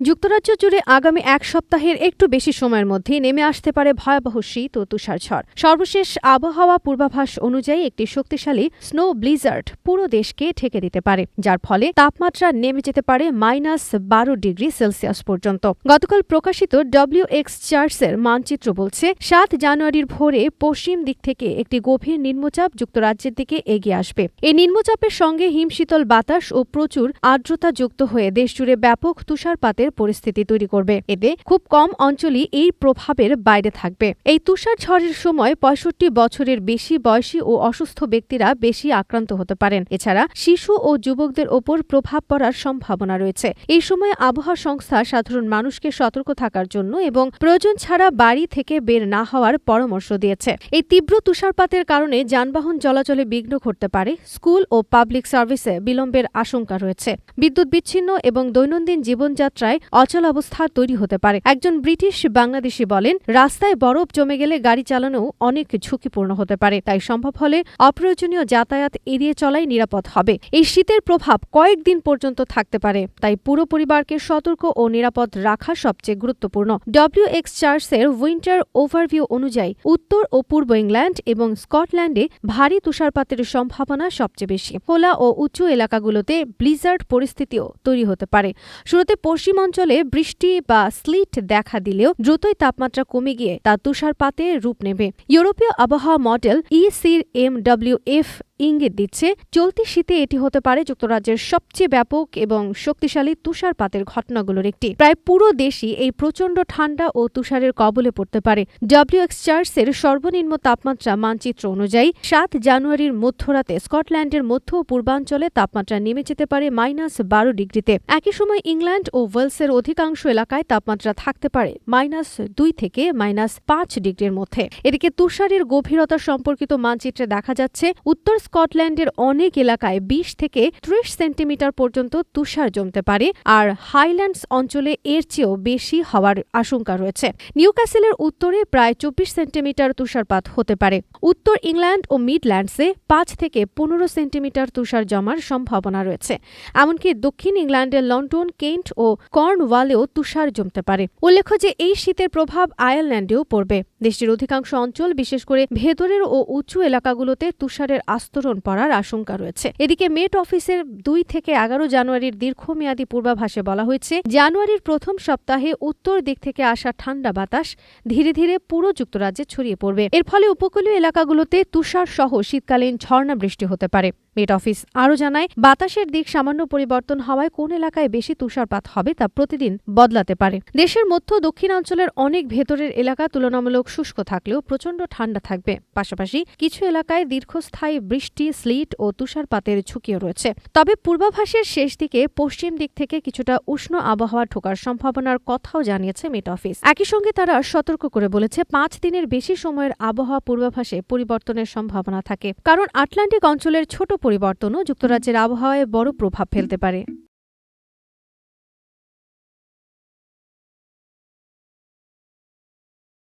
যুক্তরাজ্য জুড়ে আগামী এক সপ্তাহের একটু বেশি সময়ের মধ্যে নেমে আসতে পারে ভয়াবহ শীত ও তুষারঝড়। সর্বশেষ আবহাওয়া পূর্বাভাস অনুযায়ী একটি শক্তিশালী স্নো ব্লিজার্ড পুরো দেশকে ঠেকে দিতে পারে, যার ফলে তাপমাত্রা নেমে যেতে পারে মাইনাস বারো ডিগ্রি সেলসিয়াস পর্যন্ত। গতকাল প্রকাশিত ডব্লিউ এক্স চার্টসের মানচিত্র বলছে, সাত জানুয়ারির ভোরে পশ্চিম দিক থেকে একটি গভীর নিম্নচাপ যুক্তরাজ্যের দিকে এগিয়ে আসবে। এই নিম্নচাপের সঙ্গে হিমশীতল বাতাস ও প্রচুর আর্দ্রতা যুক্ত হয়ে দেশজুড়ে ব্যাপক তুষারপাতের পরিস্থিতি তৈরি করবে। এতে খুব কম অঞ্চলই এই প্রভাবের বাইরে থাকবে। এই তুষার ঝড়ের সময় পঁয়ষট্টি বছরের বেশি বয়সী ও অসুস্থ ব্যক্তিরা বেশি আক্রান্ত হতে পারেন। এছাড়া শিশু ও যুবকদের ওপর প্রভাব পড়ার সম্ভাবনা রয়েছে। এই সময় আবহাওয়া সংস্থা সাধারণ মানুষকে সতর্ক থাকার জন্য এবং প্রয়োজন ছাড়া বাড়ি থেকে বের না হওয়ার পরামর্শ দিয়েছে। এই তীব্র তুষারপাতের কারণে যানবাহন চলাচলে বিঘ্ন ঘটতে পারে। স্কুল ও পাবলিক সার্ভিসে বিলম্বের আশঙ্কা রয়েছে। বিদ্যুৎ বিচ্ছিন্ন এবং দৈনন্দিন জীবনযাত্রায় অচল অবস্থা তৈরি হতে পারে। একজন ব্রিটিশ বাংলাদেশি বলেন, রাস্তায় বরফ জমে গেলে গাড়ি চালানো অনেক ঝুঁকিপূর্ণ হতে পারে, তাই সম্ভব হলে অপ্রয়োজনীয় যাতায়াত এড়িয়ে চলাই নিরাপদ হবে। এই শীতের প্রভাব কয়েকদিন পর্যন্ত থাকতে পারে, তাই পুরো পরিবারকে সতর্ক ও নিরাপদ রাখা সবচেয়ে গুরুত্বপূর্ণ। ডব্লিউ এক্স চার্সের উইন্টার ওভারভিউ অনুযায়ী, উত্তর ও পূর্ব ইংল্যান্ড এবং স্কটল্যান্ডে ভারী তুষারপাতের সম্ভাবনা সবচেয়ে বেশি। খোলা ও উঁচু এলাকাগুলোতে ব্লিজার্ড পরিস্থিতিও তৈরি হতে পারে। শুরুতে পশ্চিম অঞ্চলে বৃষ্টি বা স্লিট দেখা দিলেও দ্রুতই তাপমাত্রা কমে গিয়ে তা তুষারপাতে রূপ নেবে। ইউরোপীয় আবহাওয়া মডেল ইসির এম ডব্লিউ এফ ইঙ্গিত দিচ্ছে, চলতি শীতে এটি হতে পারে যুক্তরাজ্যের সবচেয়ে ব্যাপক এবং শক্তিশালী তুষারপাতের ঘটনাগুলোর একটি। প্রায় পুরো দেশই এই প্রচণ্ড ঠান্ডা ও তুষারের কবলে পড়তে পারে। ডব্লিউ এক্স চার্সের সর্বনিম্ন তাপমাত্রা মানচিত্র অনুযায়ী, সাত জানুয়ারির মধ্যরাতে স্কটল্যান্ডের মধ্য ও পূর্বাঞ্চলে তাপমাত্রা নেমে যেতে পারে মাইনাস বারো ডিগ্রিতে। একই সময় ইংল্যান্ড ও ওয়েলসের অধিকাংশ এলাকায় তাপমাত্রা থাকতে পারে মাইনাস দুই থেকে মাইনাস পাঁচ ডিগ্রির মধ্যে। এদিকে তুষারের গভীরতা সম্পর্কিত মানচিত্রে দেখা যাচ্ছে, উত্তর স্কটল্যান্ডের অনেক এলাকায় বিশ থেকে ত্রিশ সেন্টিমিটার পর্যন্ত তুষার জমতে পারে আর হাইল্যান্ডস অঞ্চলে এর চেয়েও বেশি হওয়ার আশঙ্কা রয়েছে। নিউক্যাসেলের উত্তরে প্রায় চব্বিশ সেন্টিমিটার তুষারপাত হতে পারে। উত্তর ইংল্যান্ড ও মিডল্যান্ডসে পাঁচ থেকে পনেরো সেন্টিমিটার তুষার জমার সম্ভাবনা রয়েছে। এমনকি দক্ষিণ ইংল্যান্ডের লন্ডন, কেন্ট ও কর্নওয়ালেও তুষার জমতে পারে। উল্লেখ্য যে এই শীতের প্রভাব আয়ারল্যান্ডেও পড়বে। দেশটির অধিকাংশ অঞ্চল, বিশেষ করে ভেতরের ও উঁচু এলাকাগুলোতে তুষারের আস্তরণ পড়ার আশঙ্কা রয়েছে। এদিকে মেট অফিসের দুই থেকে এগারো জানুয়ারির দীর্ঘমেয়াদী পূর্বাভাসে বলা হয়েছে, জানুয়ারির প্রথম সপ্তাহে উত্তর দিক থেকে আসা ঠান্ডা বাতাস ধীরে ধীরে পুরো যুক্তরাজ্যে ছড়িয়ে পড়বে। এর ফলে উপকূলীয় এলাকাগুলোতে তুষার সহ শীতকালীন ঝর্ণা বৃষ্টি হতে পারে। মেট অফিস আরও জানায়, বাতাসের দিক সামান্য পরিবর্তন হওয়ায় কোন এলাকায় বেশি তুষারপাত হবে তা প্রতিদিন বদলাতে পারে। দেশের মধ্য দক্ষিণাঞ্চলের অনেক ভেতরের এলাকা তুলনামূলক শুষ্ক থাকলেও প্রচণ্ড ঠান্ডা থাকবে। পাশাপাশি কিছু এলাকায় দীর্ঘস্থায়ী বৃষ্টি, স্লিট ও তুষারপাতের ঝুঁকিও রয়েছে। তবে পূর্বাভাসের শেষ দিকে পশ্চিম দিক থেকে কিছুটা উষ্ণ আবহাওয়া ঠোকার সম্ভাবনার কথাও জানিয়েছে মেট অফিস। একই সঙ্গে তারা সতর্ক করে বলেছে, পাঁচ দিনের বেশি সময়ের আবহাওয়া পূর্বাভাসে পরিবর্তনের সম্ভাবনা থাকে, কারণ আটলান্টিক অঞ্চলের ছোট পরিবর্তনও যুক্তরাজ্যের আবহাওয়ায় বড় প্রভাব ফেলতে পারে।